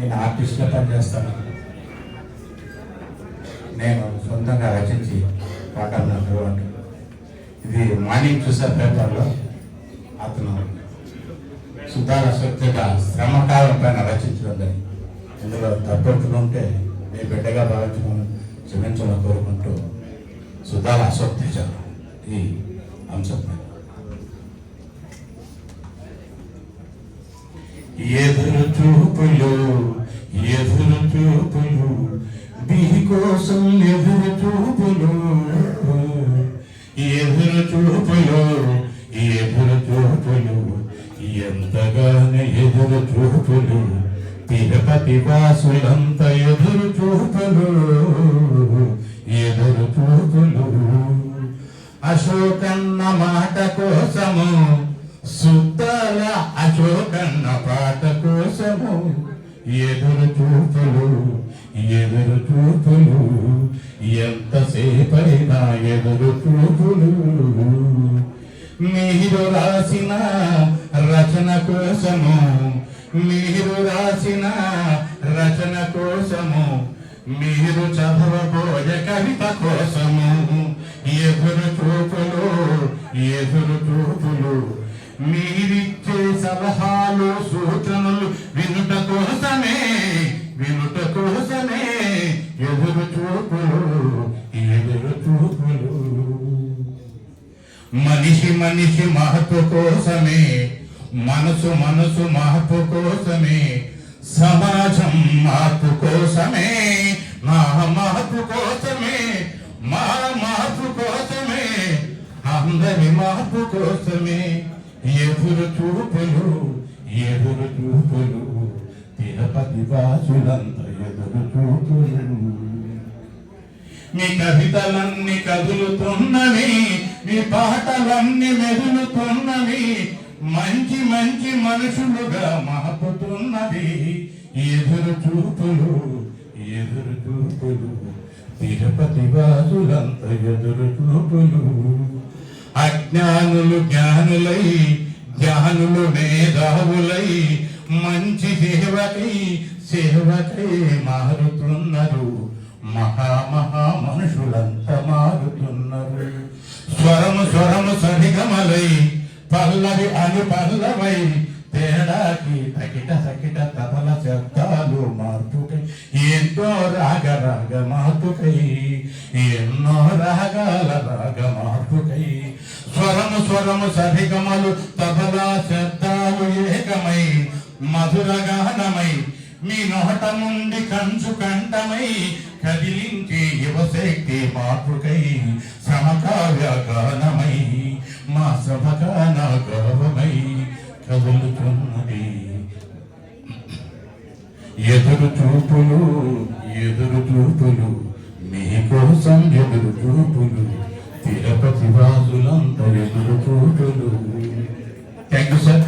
నేను ఆర్టిస్ట్గా పనిచేస్తాను. నేను సొంతంగా రచించి పాటలు ఇది మార్నింగ్ చూసే పేపర్లో అతను సుధార శక్తిగా శ్రమకాలం పైన రచించడం జరిగింది ఇందులో తప్పొట్టులు ఉంటే మీ బిడ్డగా భావించమని క్షమించమని కోరుకుంటూ సుధార అశోక్ తేజ ఈ అంశం పైన ఎదురు చూపులు ఎదురు చూపులు దీని కోసం ఎదురు చూపులు. ఎదురు చూపులు ఎదురు చూపులు ఎంతగానే ఎదురు చూపులు తిరుపతి వాసులంత ఎదురు చూపులు ఎదురు చూపులు. అశోకన్న మాట కోసము సుత్తల అశోకన్న పాట ఎదురు చూపులు ఎదురు చూపులు ఎంతసేపైనా ఎదురు చూపులు మీరు రాసిన రచన కోసము మీరు రాసిన రచన కోసము మీరు చదవబోయే కవిత కోసము. ఎదురు చూపులు ఎదురు చూపులు మీరిచ్చే సలహాలు సూచనలు వినుట కోసమే వినుట కోసమే ఎదురు చూపులు ఎదురు చూపులు. మనిషి మనిషి మహత్వ కోసమే మనసు మనసు మహత్వ కోసమే సమాజం మార్పు కోసమే నా మహత్వ కోసమే మా మార్పు కోసమే అందరి మార్పు కోసమే. ఎదురు చూపులు ఎదురు చూపులు తిరుపతి వాసులంత ఎదురు చూపులు. మీ కవితలన్నీ కదులుతున్నవి మీ పాటలన్నీ మెదులుతున్నవి మంచి మంచి మనుషులుగా మాపుతున్నవి ఎదురు చూపులు ఎదురు చూపులు తిరుపతి వాసులంత ఎదురు చూపులు. అజ్ఞానులు జ్ఞానులై జ్ఞానులు మేధావులై మంచి సేవకై సేవకై మారుతున్నారు. మహా మహా మారుతున్నారు. స్వరము స్వరము సరిగమలై పల్లవి అను పల్లవై తేడాకి తకిట సకిట తపల శబ్దాలు మార్పుకై ఎంతో రాగ రాగ మార్పుకై ఎన్నో రాగాల రాగ స్వరము సభిగమలు తబలా శబ్దాలు ఏకమై మధురగానమై మీ నోట నుండి కంచు కంఠమై కదిలించి యువశక్తి మాతృకై సమకావ్య గానమై మా సమగాన గౌరవమై కదులుతున్నది. ఎదురు చూపులు ఎదురు చూపులు మీకోసం ఎదురు చూపులు గణపతి వాసులంత ఎదురు థ్యాంక్ యూ సార్